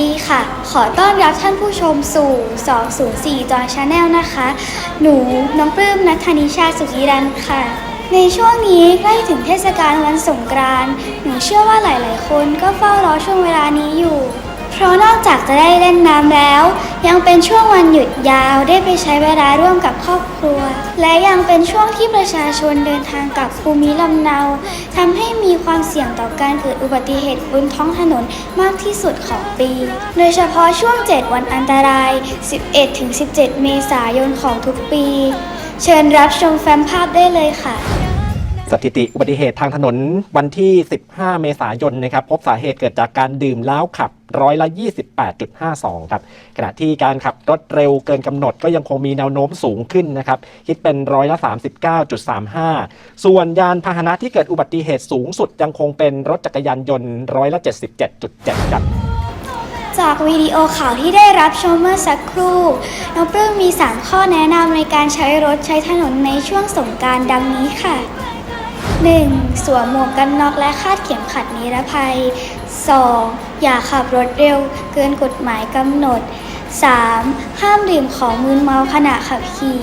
ดีค่ะ ขอต้อนรับท่านผู้ชมสู่ 204 จอชาแนลนะคะ หนูน้องปลื้มนัทนิชาสุกิรันค่ะ ในช่วงนี้ใกล้ถึงเทศกาลวันสงกรานต์ หนูเชื่อว่าหลาย ๆ คนก็เฝ้ารอช่วงเวลานี้อยู่ เพราะนอกจากจะได้เล่นน้ำแล้ว ยังเป็นช่วงวันหยุดยาวได้ไปใช้เวลาร่วมกับครอบครัว และยังเป็นช่วงที่ประชาชนเดินทางกลับภูมิลำเนาทำให้มีความเสี่ยงต่อการเกิดอุบัติเหตุบนท้องถนนมากที่สุดของปี โดยเฉพาะช่วง 7 วันอันตราย 11-17 เมษายนของทุกปี เชิญรับชมแฟ้มภาพได้เลยค่ะสถิติอุบัติเหตุทางถนนวันที่ 15 เมษายนนะครับ พบสาเหตุเกิดจากการดื่มแล้วขับ ร้อยละ 28.52 ครับ ขณะที่การขับรถเร็วเกินกำหนดก็ยังคงมีแนวโน้มสูงขึ้นนะครับ คิดเป็นร้อยละ 39.35 ส่วนยานพาหนะที่เกิดอุบัติเหตุสูงสุดยังคงเป็นรถจักรยานยนต์ร้อยละ 77.7 ครับจากวิดีโอข่าวที่ได้รับชมเมื่อสักครู่น้องปลื้มมี3ข้อแนะนำในการใช้รถใช้ถนนในช่วงสงกรารดังนี้ค่ะ 1. สวมหมวกกันน็อกและคาดเข็มขัดนิรภัย 2. อย่าขับรถเร็วเกินกฎหมายกำหนด 3. ห้ามดื่มของมึนเมาขณะขับขี่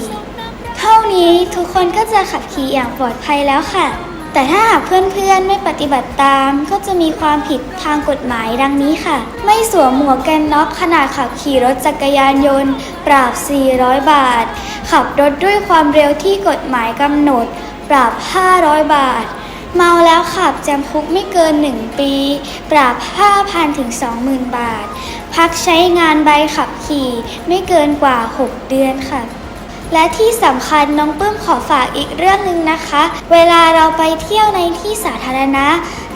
เท่านี้ทุกคนก็จะขับขี่อย่างปลอดภัยแล้วค่ะ แต่ถ้าหากเพื่อนๆไม่ปฏิบัติตาม ก็จะมีความผิดทางกฎหมายดังนี้ค่ะ ไม่สวมหมวกกันน็อกขณะขับขี่รถจักรยานยนต์ ปรับ 400 บาท ขับรถด้วยความเร็วที่กฎหมายกำหนด ปรับ 500 บาท เมาแล้วขับจำคุกไม่เกิน 1 ปี ปรับ 5,000 ถึง 20,000 บาท พักใช้งานใบขับขี่ไม่เกินกว่า 6 เดือนค่ะ และที่สำคัญน้องปื้มขอฝากอีกเรื่องหนึ่งนะคะ เวลาเราไปเที่ยวในที่สาธารณะ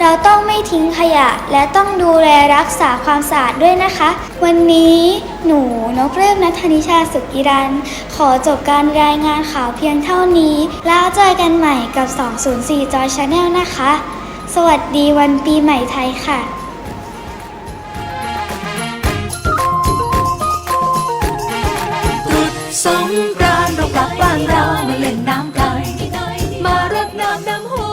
เราต้องไม่ทิ้งขยะ และต้องดูแลรักษาความสะอาดด้วยนะคะ วันนี้หนูน้องปลื้มนัทนิชาสุกิรัน ขอจบการรายงานข่าวเพียงเท่านี้ แล้วเจอกันใหม่กับ 204จอยชาแนลนะคะ สวัสดีวันปีใหม่ไทยค่ะตรุษสงกรานต์เรา กลับบ้านเรามาเล่นน้ำกันมารดน้ำน้ำหัว